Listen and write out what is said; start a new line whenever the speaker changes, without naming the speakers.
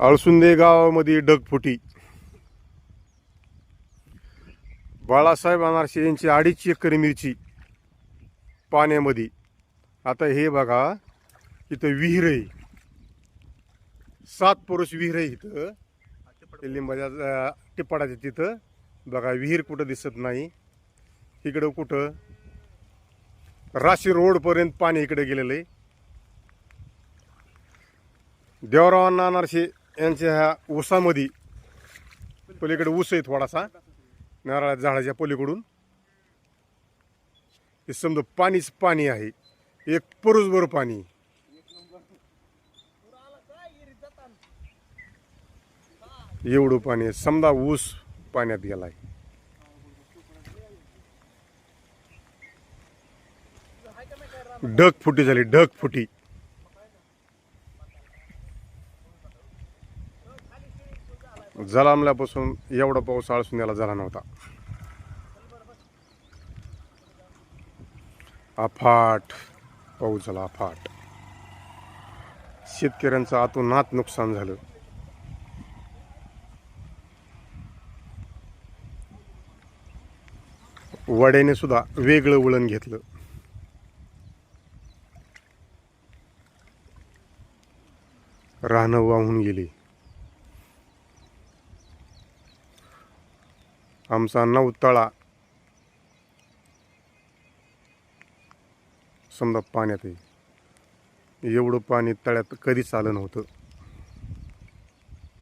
अळसुंदे गावामध्ये ढगफुटी बाळासाहेब अनारसे यांची अडीच एकर मिरची पाण्यामध्ये. आता हे बघा इथं विहीर आहे. सात पुरुष विहीर आहे इथं. लिंबाच्या टिपाडाच्या तिथं. बघा विहीर कुठं दिसत नाही. इकडं कुठं? राशी रोडपर्यंत पाणी इकडे गेलेलं आहे. देवराव अण्णा यांच्या ह्या ऊसामध्ये पलीकडे ऊस आहे थोडासा नारळाच्या झाडाच्या पलीकडून. हे समजा पाणीच पाणी आहे एक पुरुषभर पाणी. एवढं पाणी आहे. समजा ऊस पाण्यात गेला आहे फुटी झाली ढग फुटी जलामल्यापासून एवढा पाऊस आळसून याला झाला नव्हता. अफाट पाऊस झाला अफाट. शेतकऱ्यांचं आतोनात नुकसान झालं. वड्याने सुद्धा वेगळं वळण घेतलं. रानं वाहून गेली. आमचा नवतळा समजा पाण्यात एवढं पाणी तळ्यात कधीच आलं नव्हतं